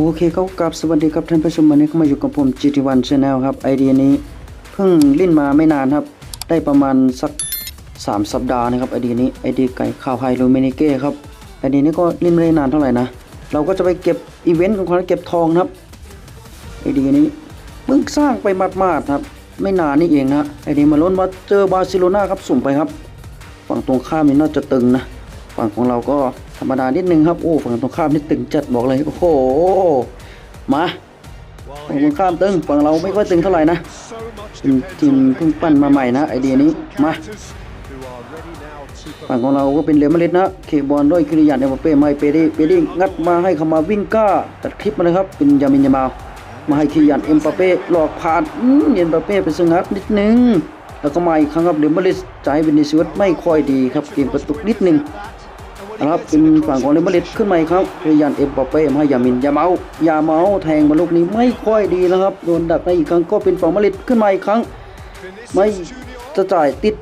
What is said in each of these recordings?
โอเคครับกับสวัสดีครับท่านผู้ชมวันนี้เข้ามาอยู่กับผม GT1 Channel ครับไอเดียนี้เพิ่งเล่นมาไม่นานครับ ได้ประมาณสัก 3 สัปดาห์นะครับไอเดียนี้ไอเดียไก่ข้าวไฮโลเมนิเก้ครับไอเดียนี้ก็เล่นไม่ได้นานเท่าไหร่นะ เราก็จะไปเก็บอีเวนต์ของเขาเก็บทองครับไอเดียนี้เพิ่งสร้างไปมาดๆครับ ไม่นานนี่เองนะไอเดียมาล้นมาเจอบาร์เซโลนาครับสุ่มไปครับ ฝั่งตรงข้ามนี่น่าจะตึงนะฝั่งของเราก็ ธรรมดานิดนึงครับโอ้ฝั่งตรงข้ามนี่ตึงจัดบอกเลยโอ้โหมาฝั่งตรงข้ามตึงฝั่งเราไม่ค่อยตึงเท่าไหร่นะเป็นทีมเพิ่งปั้นมาใหม่นะไอเดียนี้มาฝั่งของเราก็เป็นเรอัลมาริดนะเคบอลด้วยคิริยานเอมบัปเป้ไม่เปดี้เปดี้งัดมาให้เขามาวิ่งก้าตัดคลิปมาเลยครับเป็นยามินยามามาให้คิริยานเอ็มบัปเป้หลอกผ่านเอ็มบัปเป้ไปสงัดนิดนึงแล้วก็มาอีกครั้งครับเรอัลมาริดจ่ายวินิซิอุสไม่ค่อยดีครับเกมกระตุกนิดนึง นะครับเป็นฝั่งของเลมาดริดขึ้นมาอีกครับพยายามเอ็มบัปเป้มาให้ยามินยาเมา ยาเมาแทงมาลูกนี้ไม่ค่อยดีนะครับโดนดักได้อีกครั้งก็เป็นฝั่งมาริดขึ้นมาอีกครั้ง ไม่จะจ่ายติด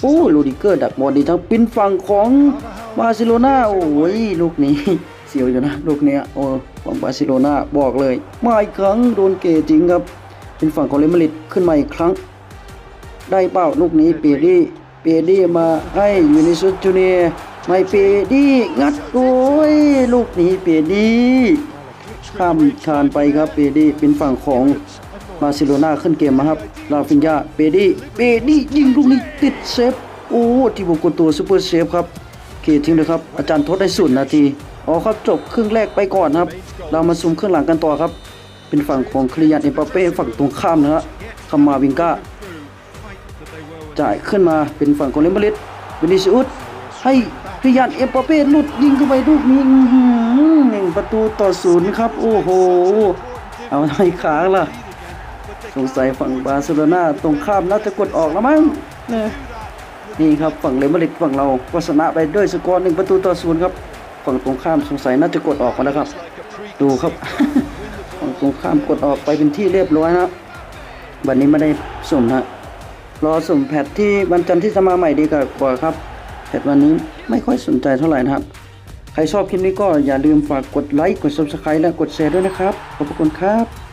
โอ้ลูดิเกอร์ดักบอลดีทั้งเป็นฝั่งของบาร์เซโลนาโอ้ยลูกนี้เสียวอยู่นะลูกเนี้ยโอ้ของบาร์เซโลนาบอกเลยมาอีกครั้งโดนเกจริงครับ เป็นฝั่งของเลมาดริดขึ้นมาอีกครั้ง ได้เป้าลูกนี้เปียดี้เปียดี้มาให้ยูนิซุสจูเนีย ไม่เปดี้งัดโอ้ยลูกนี้เปดี้ข้ามคานไปครับเปดี้เป็นฝั่งของบาร์เซโลนาขึ้นเกมมาครับลาฟินยาเปดี้เปดี้ยิงลูกนี้ติดเซฟโอ้ที่บุกตัวซูเปอร์เซฟครับเคทิ้งเลยครับอาจารย์ทดได้ศูนย์นาทีอ๋อครับจบครึ่งแรกไปก่อนครับ เรามาซูมครึ่งหลังกันต่อครับ เป็นฝั่งของคริยานเอ็มปาเป้ฝั่งตรงข้ามนะฮะคามาวิงกาจ่ายขึ้นมาเป็นฝั่งของเลมาดริดวินิซิอุสให้ พิยานเอ็มปเป้หลุดยิงเข้าไปลูกนี้หนึ่งประตูต่อศูนย์ครับ โอ้โห เอาทำไมค้างล่ะ สงสัยฝั่งบาร์เซโลนาตรงข้ามน่าจะกดออกแล้วมั้งเนี่ยนี่ครับฝั่งเรอัลมาดริดฝั่งเราก็ชนะไปด้วยสกอร์หนึ่งประตูต่อศูนย์ครับ ฝั่งตรงข้ามสงสัยน่าจะกดออกมาแล้วครับ ดูครับฝั่งตรงข้ามกดออกไปเป็นที่เรียบร้อยนะวันนี้ไม่ได้สุ่มนะรอสุ่มแพทที่วันจันทร์ที่จะมาใหม่ดีกว่าครับ แพทวันนี้ไม่ค่อยสนใจเท่าไหร่นะครับ ใครชอบคลิปนี้ก็อย่าลืมฝากกดไลค์กด subscribe และกดแชร์ด้วยนะครับ ขอบพระคุณครับ